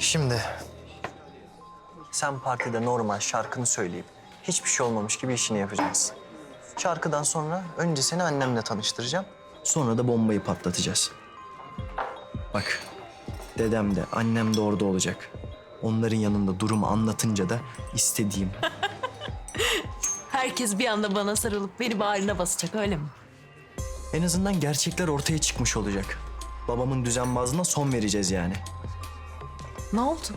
Şimdi sen partide normal şarkını söyleyip hiçbir şey olmamış gibi işini yapacaksın. Şarkıdan sonra önce seni annemle tanıştıracağım. Sonra da bombayı patlatacağız. Bak dedem de annem de orada olacak. Onların yanında durumu anlatınca da istediğim Herkes bir anda bana sarılıp beni bağrına basacak öyle mi? en azından gerçekler ortaya çıkmış olacak. Babamın düzenbazlığına son vereceğiz yani. Ne oldu?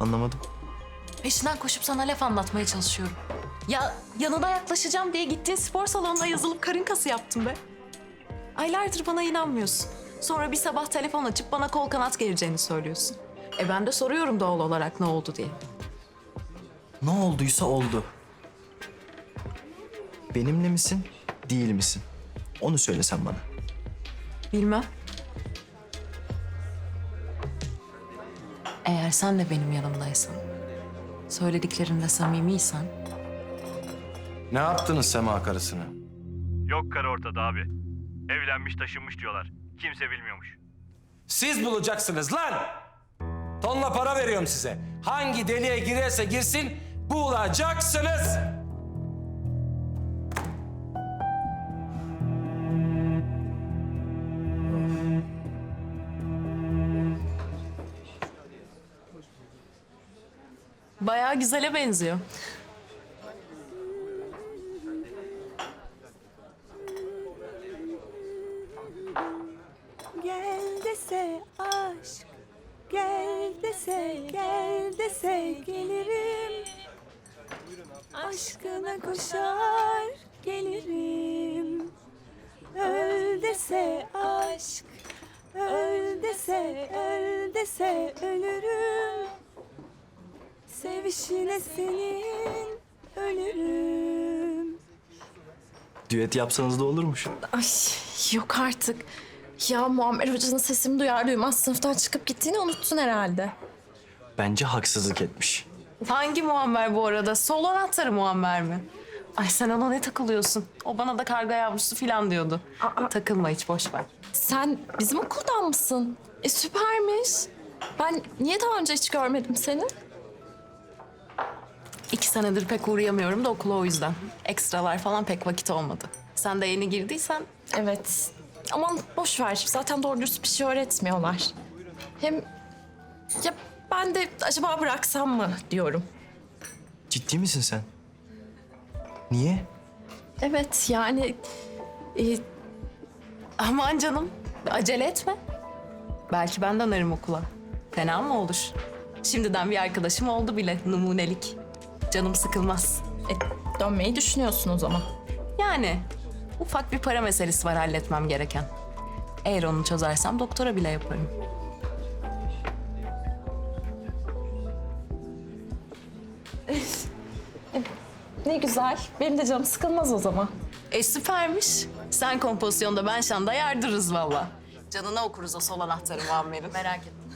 Anlamadım. Peşinden koşup sana laf anlatmaya çalışıyorum. Ya yanına yaklaşacağım diye gittiğin spor salonuna yazılıp karın kası yaptım be. Aylardır bana inanmıyorsun. Sonra bir sabah telefon açıp bana kol kanat geleceğini söylüyorsun. E ben de soruyorum doğal olarak ne oldu diye. Ne olduysa oldu. Benimle misin, değil misin? Onu söylesen bana. Bilmem. Eğer sen de benim yanımdaysan, söylediklerimde samimiysen, Ne yaptınız Sema karısına? Yok karı ortada abi. Evlenmiş taşınmış diyorlar. Kimse bilmiyormuş. Siz bulacaksınız lan! Tonla para veriyorum size. Hangi deliğe girerse girsin bulacaksınız. Bayağı güzele benziyor. Gel dese aşk, gel dese, gel dese gelirim. Aşkına koşar gelirim. Öl dese aşk, öl dese, öl dese ölürüm. Sevişine senin ölürüm. Düet yapsanız da olurmuş. Ay yok artık. Ya Muammer Hoca'nın sesimi duyar duymaz sınıftan çıkıp gittiğini unuttun herhalde. Bence haksızlık etmiş. Hangi Muammer bu arada? Sol anahtarı Muammer mi? Ay sen ona ne takılıyorsun? O bana da karga yavrusu falan diyordu. Takılma hiç boş ver. Sen bizim okuldan mısın? E süpermiş. Ben niye daha önce hiç görmedim seni? İki senedir pek uğrayamıyorum da okula o yüzden. Ekstralar falan pek vakit olmadı. Sen de yeni girdiysen Evet. Aman boş ver. Zaten doğru dürüst bir şey öğretmiyorlar. Hem ya ben de acaba bıraksam mı diyorum. Ciddi misin sen? Niye? Evet yani e, aman canım acele etme. Belki ben dönerim okula. Fena mı olur? Şimdiden bir arkadaşım oldu bile numunelik. Canım sıkılmaz. e, dönmeyi düşünüyorsun o zaman. Yani ufak bir para meselesi var halletmem gereken. Eğer onu çözersem doktora bile yaparım. Ne güzel. Benim de canım sıkılmaz o zaman. E süpermiş. Sen kompozisyonda ben şanda yardırırız valla. Canına okuruz o sol anahtarı Muammer'in. Merak etme.